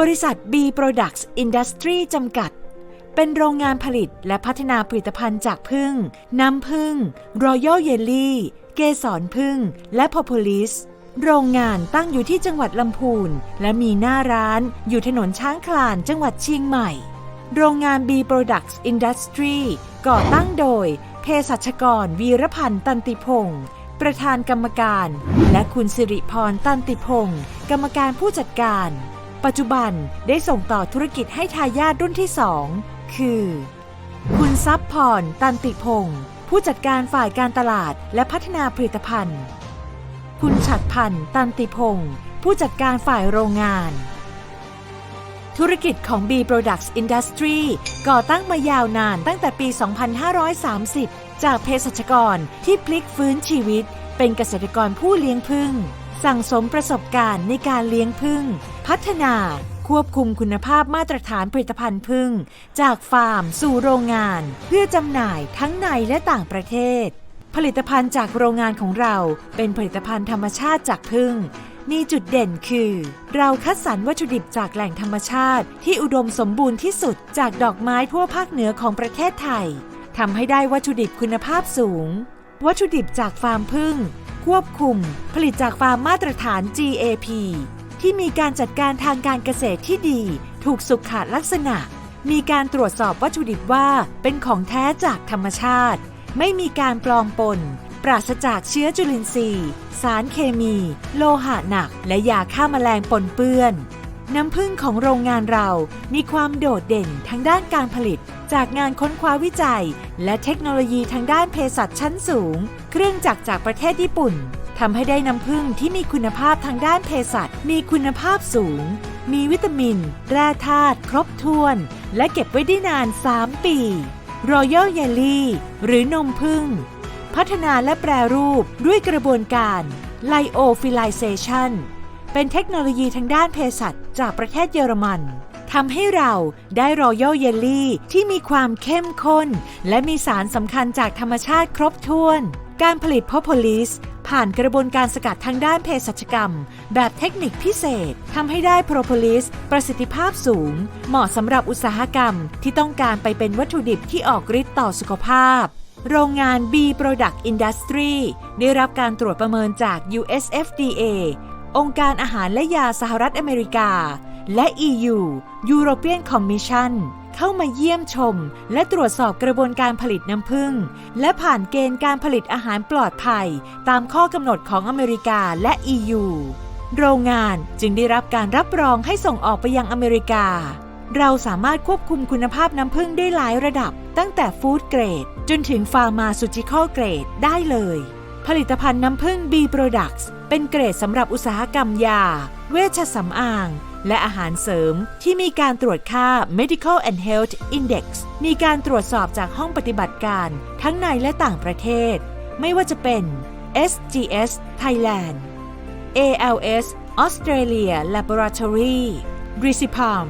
บริษัท B Products Industry จำกัด เป็นโรงงานผลิตและพัฒนาผลิตภัณฑ์จากพึ่ง น้ำพึ่ง Royal Jelly เกสรพึ่ง และ Propolis โรงงานตั้งอยู่ที่จังหวัดลำพูน และมีหน้าร้านอยู่ถนนช้างคลานจังหวัดเชียงใหม่ โรงงาน B Products Industry ก่อตั้งโดยเภสัชกรวีรพันธ์ตันติพงศ์ประธานกรรมการ และคุณสิริพรตันติพงศ์กรรมการผู้จัดการ ปัจจุบันได้ส่งต่อธุรกิจให้ทายาทรุ่นที่2คือ คุณซับพรตันติพงศ์ผู้จัดการฝ่ายการตลาดและพัฒนาผลิตภัณฑ์ คุณฉัดพันธ์ตันติพงศ์ผู้จัดการฝ่ายโรงงาน ธุรกิจของ B Products Industry ก่อตั้งมายาวนานตั้งแต่ปี 2530 จากเภสัชกรที่พลิกฟื้นชีวิต เป็นเกษตรกรผู้เลี้ยงพึ่ง สั่งสมประสบการณ์ในการเลี้ยงพึ่ง พัฒนาควบคุมคุณภาพมาตรฐานผลิตภัณฑ์พึ่ง จากฟาร์มสู่โรงงาน เพื่อจำหน่ายทั้งในและต่างประเทศ ผลิตภัณฑ์จากโรงงานของเราเป็นผลิตภัณฑ์ธรรมชาติจากพึ่งมีจุดเด่นคือ เราคัดสรรวัตถุดิบจากแหล่งธรรมชาติ ที่อุดมสมบูรณ์ที่สุดจากดอกไม้ทั่วภาคเหนือของประเทศไทยทำให้ได้วัตถุดิบคุณภาพสูง วัตถุดิบจากฟาร์มพึ่ง ควบคุม ผลิตจากฟาร์มมาตรฐาน GAP ที่มีการจัดการทางการเกษตรที่ดี ถูกสุขลักษณะ มีการตรวจสอบวัตถุดิบว่าเป็นของแท้จากธรรมชาติ ไม่มีการปลอมปน ปราศจากเชื้อจุลินทรีย์ สารเคมี โลหะหนัก และยาฆ่าแมลงปนเปื้อน น้ำผึ้งของโรงงานเรา มีความโดดเด่นทางด้านการผลิต จากงานค้นคว้าวิจัย และเทคโนโลยีทางด้านเภสัชชั้นสูง เครื่องจักรจากประเทศญี่ปุ่นทำให้ได้น้ำผึ้งที่มีคุณภาพทางด้านเภสัชมีคุณภาพสูง มีวิตามิน แร่ธาตุครบถ้วน และเก็บไว้ได้นาน 3 ปี Royal Jelly หรือนมผึ้งพัฒนาและแปรรูปด้วยกระบวนการ Lyophilization เป็นเทคโนโลยีทางด้านเภสัช จากประเทศเยอรมันทำให้เราได้รอยัลเยลลี่ที่มีความเข้มข้น และมีสารสำคัญจากธรรมชาติครบถ้วน การผลิตพ o โพลิสผ่านกระบวนการสกัดทางด้านเภสัชกรรม แบบเทคนิคพิเศษทำให้ได้โพรโพลิส ประสิทธิภาพสูง เหมาะสำหรับอุตสาหกรรมที่ต้องการไปเป็นวัตถุดิบที่ออกฤทธิ์ต่อสุขภาพ โรงงาน B Product Industry ได้รับการตรวจประเมินจาก USFDA องค์การอาหารและยาสหรัฐอเมริกา และ EU European Commission เข้ามาเยี่ยมชม และตรวจสอบกระบวนการผลิตน้ำผึ้งและผ่านเกณฑ์การผลิตอาหารปลอดภัย ตามข้อกำหนดของอเมริกาและ EU โรงงานจึงได้รับการรับรองให้ส่งออกไปยังอเมริกา เราสามารถควบคุมคุณภาพน้ำผึ้งได้หลายระดับ ตั้งแต่ฟู้ดเกรด จนถึงฟาร์มาซูติคอลเกรดได้เลย ผลิตภัณฑ์น้ำผึ้ง B Products เป็นเกรดสำหรับอุตสาหกรรมยา เวชสำอาง และอาหารเสริมที่มีการตรวจค่า Medical and Health Index มีการตรวจสอบจากห้องปฏิบัติการทั้งในและต่างประเทศ ไม่ว่าจะเป็น SGS Thailand ALS Australia Laboratory r i s i p a m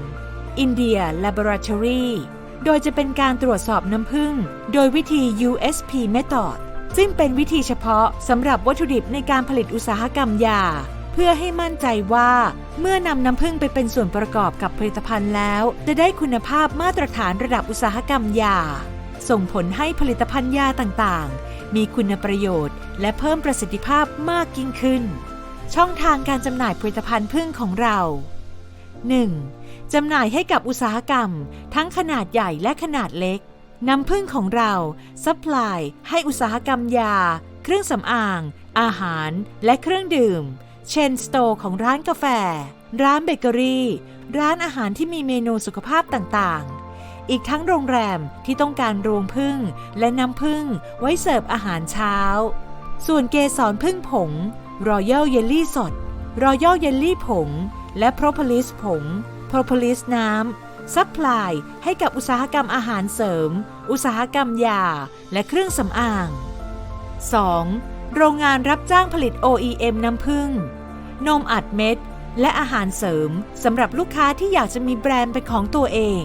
India Laboratory โดยจะเป็นการตรวจสอบน้ำผึ้งโดยวิธี USP Method ซึ่งเป็นวิธีเฉพาะสำหรับวัตถุดิบในการผลิตอุตสาหกรรมยา เพื่อให้มั่นใจว่าเมื่อนำน้ำผึ้งไปเป็นส่วนประกอบกับผลิตภัณฑ์แล้ว จะได้คุณภาพมาตรฐานระดับอุตสาหกรรมยา ส่งผลให้ผลิตภัณฑ์ยาต่างๆ มีคุณประโยชน์ และเพิ่มประสิทธิภาพมากยิ่งขึ้น ช่องทางการจำหน่ายผลิตภัณฑ์ผึ้งของเรา 1. จำหน่ายให้กับอุตสาหกรรม ทั้งขนาดใหญ่และขนาดเล็ก น้ำผึ้งของเราซัพพลายให้อุตสาหกรรมยา เครื่องสำอาง อาหาร และเครื่องดื่ม เชนสโตร์ของร้านกาแฟ ร้านเบเกอรี่ ร้านอาหารที่มีเมนูสุขภาพต่างๆ อีกทั้งโรงแรมที่ต้องการรวงผึ้งและน้ำผึ้งไว้เสิร์ฟอาหารเช้า ส่วนเกสรผึ้งผงรอยัลเยลลี่สดรอยัลเยลลี่ผง และโพรโพลิสผงโพรโพลิสน้ำ ซัพพลายให้กับอุตสาหกรรมอาหารเสริม อุตสาหกรรมยา และเครื่องสำอาง 2. โรงงานรับจ้างผลิต OEM น้ำผึ้งนมอัดเม็ด และอาหารเสริมสำหรับลูกค้าที่อยากจะมีแบรนด์เป็นของตัวเอง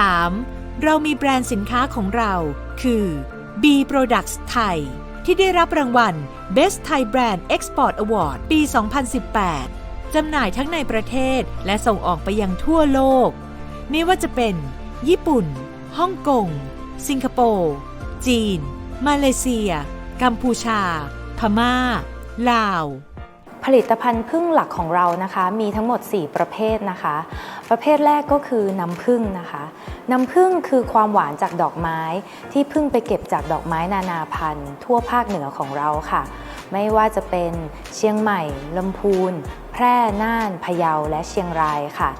3. เรามีแบรนด์สินค้าของเรา คือ B Products ไทย ที่ได้รับรางวัล Best Thai Brand Export Award ปี 2018 จำหน่ายทั้งในประเทศและส่งออกไปยังทั่วโลก ไม่ว่าจะเป็น ญี่ปุ่น ฮ่องกง สิงคโปร์ จีน มาเลเซีย กัมพูชา พม่า ลาว ผลิตภัณฑ์พึ่งหลักของเรานะคะ มีทั้งหมด 4 ประเภทนะคะ ประเภทแรกก็คือน้ำผึ้งนะคะ น้ำผึ้งคือความหวานจากดอกไม้ ที่พึ่งไปเก็บจากดอกไม้นานาพันธุ์ ทั่วภาคเหนือของเราค่ะ ไม่ว่าจะเป็นเชียงใหม่ลำพูน แพร่น่านพะเยาและเชียงรายค่ะ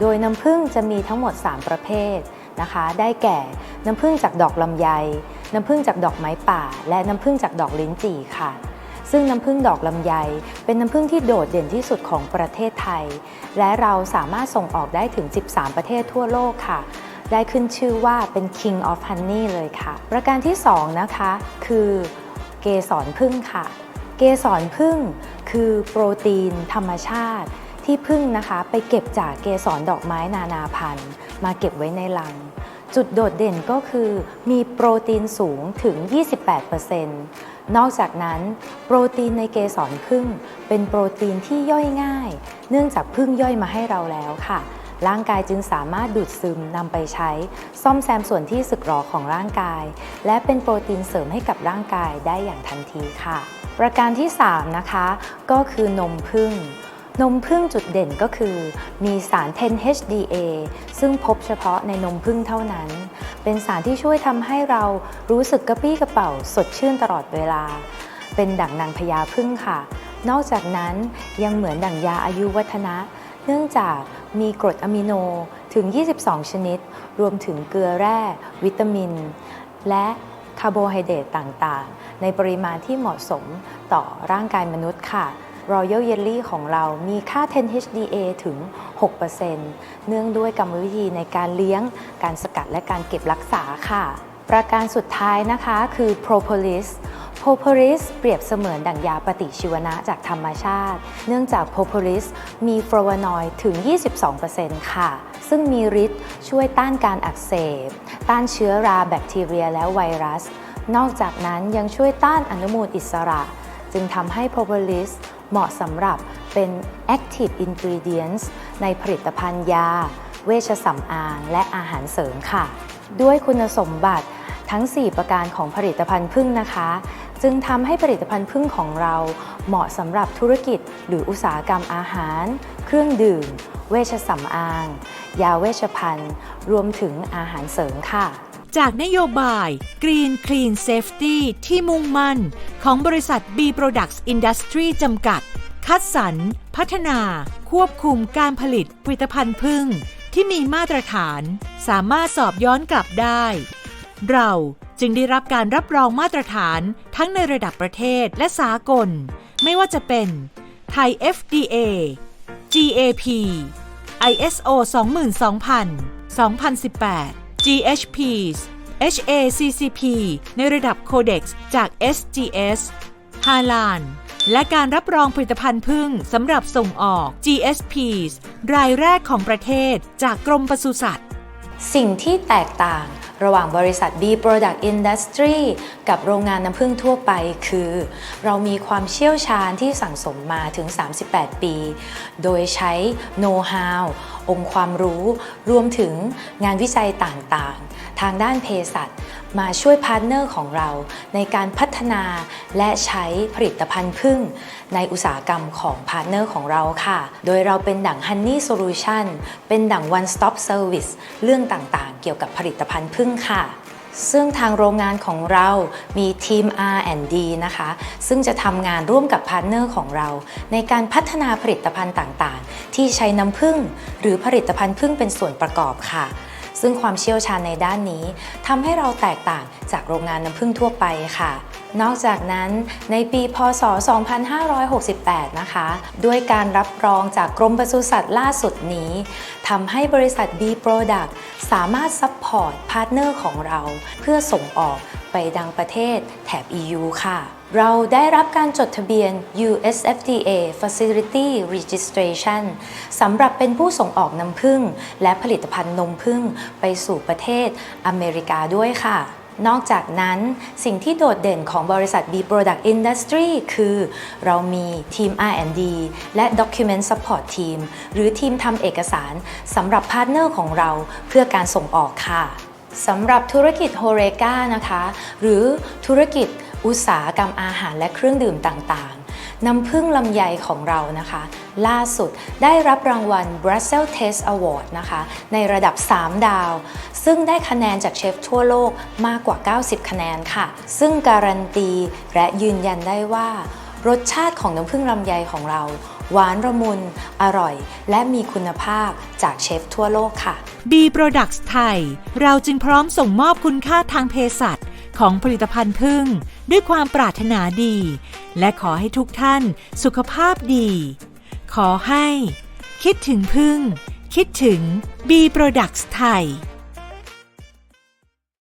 โดยน้ำผึ้งจะมีทั้งหมด 3 ประเภทนะคะ ได้แก่น้ำผึ้งจากดอกลำไย น้ำผึ้งจากดอกไม้ป่า และน้ำผึ้งจากดอกลิ้นจี่ค่ะ ซึ่งน้ำผึ้งดอกลำไย เป็นน้ำผึ้งที่โดดเด่นที่สุดของประเทศไทย และเราสามารถส่งออกได้ถึง 13 ประเทศทั่วโลกค่ะได้ขึ้นชื่อว่าเป็น King of Honey เลยค่ะ ประการที่ 2 นะคะ คือเกสรผึ้งค่ะ เกสรผึ้งคือโปรตีนธรรมชาติ ที่ผึ้งนะคะไปเก็บจากเกสรดอกไม้นานาพันธุ์ มาเก็บไว้ในลัง จุดโดดเด่นก็คือมีโปรตีนสูงถึง 28%นอกจากนั้น โปรตีนในเกสรผึ้งเป็นโปรตีนที่ย่อยง่าย เนื่องจากผึ้งย่อยมาให้เราแล้วค่ะ ร่างกายจึงสามารถดูดซึมนำไปใช้ ซ่อมแซมส่วนที่สึกหรอของร่างกาย และเป็นโปรตีนเสริมให้กับร่างกายได้อย่างทันทีค่ะ ประการที่ 3 นะคะ ก็คือนมผึ้ง นมผึ้งจุดเด่นก็คือ มีสาร 10-HDA ซึ่งพบเฉพาะในนมผึ้งเท่านั้น เป็นสารที่ช่วยทำให้เรารู้สึกกระปี้กระเป๋าสดชื่นตลอดเวลา เป็นดั่งนางพญาผึ้งค่ะ นอกจากนั้นยังเหมือนดั่งยาอายุวัฒนะ เนื่องจากมีกรดอะมิโนถึง 22 ชนิด รวมถึงเกลือแร่ วิตามิน และคาร์โบไฮเดรตต่างๆ ในปริมาณที่เหมาะสมต่อร่างกายมนุษย์ค่ะ Royal Jelly ของเรามีค่า 10-HDA ถึง 6%เนื่องด้วยกรรมวิธีในการเลี้ยง การสกัดและการเก็บรักษาค่ะ ประการสุดท้ายนะคะคือ Propolis Propolis เปรียบเสมือนดั่งยาปฏิชีวนะจากธรรมชาติ เนื่องจาก Propolis มีฟลาวานอยด์ถึง 22%ค่ะ ซึ่งมีฤทธิ์ช่วยต้านการอักเสบ ต้านเชื้อราแบคทีเรียและไวรัส นอกจากนั้นยังช่วยต้านอนุมูลอิสระ จึงทำให้ Propolis เหมาะสำหรับเป็น active ingredients ในผลิตภัณฑ์ยา เวชสำอางและอาหารเสริมค่ะ ด้วยคุณสมบัติทั้ง 4 ประการของผลิตภัณฑ์พึ่งนะคะ จึงทำให้ผลิตภัณฑ์พึ่งของเราเหมาะสำหรับธุรกิจหรืออุตสาหกรรมอาหาร เครื่องดื่ม เวชสำอาง ยาเวชภัณฑ์ รวมถึงอาหารเสริมค่ะ จากนโยบาย Green Clean Safety ที่มุ่งมั่น ของบริษัท B Products Industry จำกัด คัดสรร พัฒนา ควบคุมการผลิตผลิตภัณฑ์พึ่ง ที่มีมาตรฐาน สามารถสอบย้อนกลับได้ เราจึงได้รับการรับรองมาตรฐานทั้งในระดับประเทศและสากล ไม่ว่าจะเป็นไทย FDA GAP ISO 22000 2018 GHP HACCP ในระดับ Codex จาก SGS ฮาลาน และการรับรองผลิตภัณฑ์พึ่งสำหรับส่งออก GSP รายแรกของประเทศจากกรมปศุสัตว์ สิ่งที่แตกต่าง ระหว่างบริษัท B Product Industry กับโรงงานน้ำผึ้งทั่วไปคือ เรามีความเชี่ยวชาญที่สั่งสมมาถึง 38 ปี โดยใช้โน้ตฮาวองค์ความรู้ รวมถึงงานวิจัยต่างๆ ทางด้านเภสัช มาช่วยพาร์ทเนอร์ของเรา ในการพัฒนาและใช้ผลิตภัณฑ์พึ่ง ในอุตสาหกรรมของพาร์ทเนอร์ของเราค่ะ โดยเราเป็นดั่ง Honey Solution เป็นดั่ง One Stop Service เรื่องต่างๆ เกี่ยวกับผลิตภัณฑ์พึ่งค่ะซึ่งทางโรงงานของเรามีทีม R&D นะคะ ซึ่งจะทำงานร่วมกับพาร์ทเนอร์ของเรา ในการพัฒนาผลิตภัณฑ์ต่างๆ ที่ใช้น้ำผึ้งหรือผลิตภัณฑ์ผึ้งเป็นส่วนประกอบค่ะ ซึ่งความเชี่ยวชาญในด้านนี้ทำให้เราแตกต่างจากโรงงานน้ำผึ้งทั่วไปค่ะ นอกจากนั้นในปีพศ 2568 นะคะ ด้วยการรับรองจากกรมปศุสัตว์ล่าสุดนี้ทำให้บริษัท B Product สามารถซัพพอร์ตพาร์ทเนอร์ของเรา เพื่อส่งออกไปดังประเทศแถบ EU ค่ะ เราได้รับการจดทะเบียน USFDA Facility Registration สำหรับเป็นผู้ส่งออกน้ำผึ้งและผลิตภัณฑ์นมผึ้งไปสู่ประเทศอเมริกาด้วยค่ะนอกจากนั้นสิ่งที่โดดเด่นของบริษัท B Product Industry คือ เรามีทีม R&D และ Document Support Team หรือทีมทำเอกสารสำหรับพาร์ทเนอร์ของเราเพื่อการส่งออกค่ะสำหรับธุรกิจโฮเรกานะคะ หรือธุรกิจ อุตสาหกรรมอาหารและเครื่องดื่มต่างๆ น้ำผึ้งลำไยของเรานะคะ ล่าสุดได้รับรางวัล Brussels Taste Award นะคะ ในระดับ 3 ดาว ซึ่งได้คะแนนจากเชฟทั่วโลกมากกว่า 90 คะแนนค่ะ ซึ่งการันตีและยืนยันได้ว่า รสชาติของน้ำผึ้งลำไยของเรา หวานระมุน อร่อย และมีคุณภาพจากเชฟทั่วโลกค่ะ B Products ไทย เราจึงพร้อมส่งมอบคุณค่าทางเภสัชของผลิตภัณฑ์พึ่ง ด้วยความปรารถนาดี และขอให้ทุกท่านสุขภาพดี ขอให้ คิดถึงพึ่ง คิดถึง B Products ไทย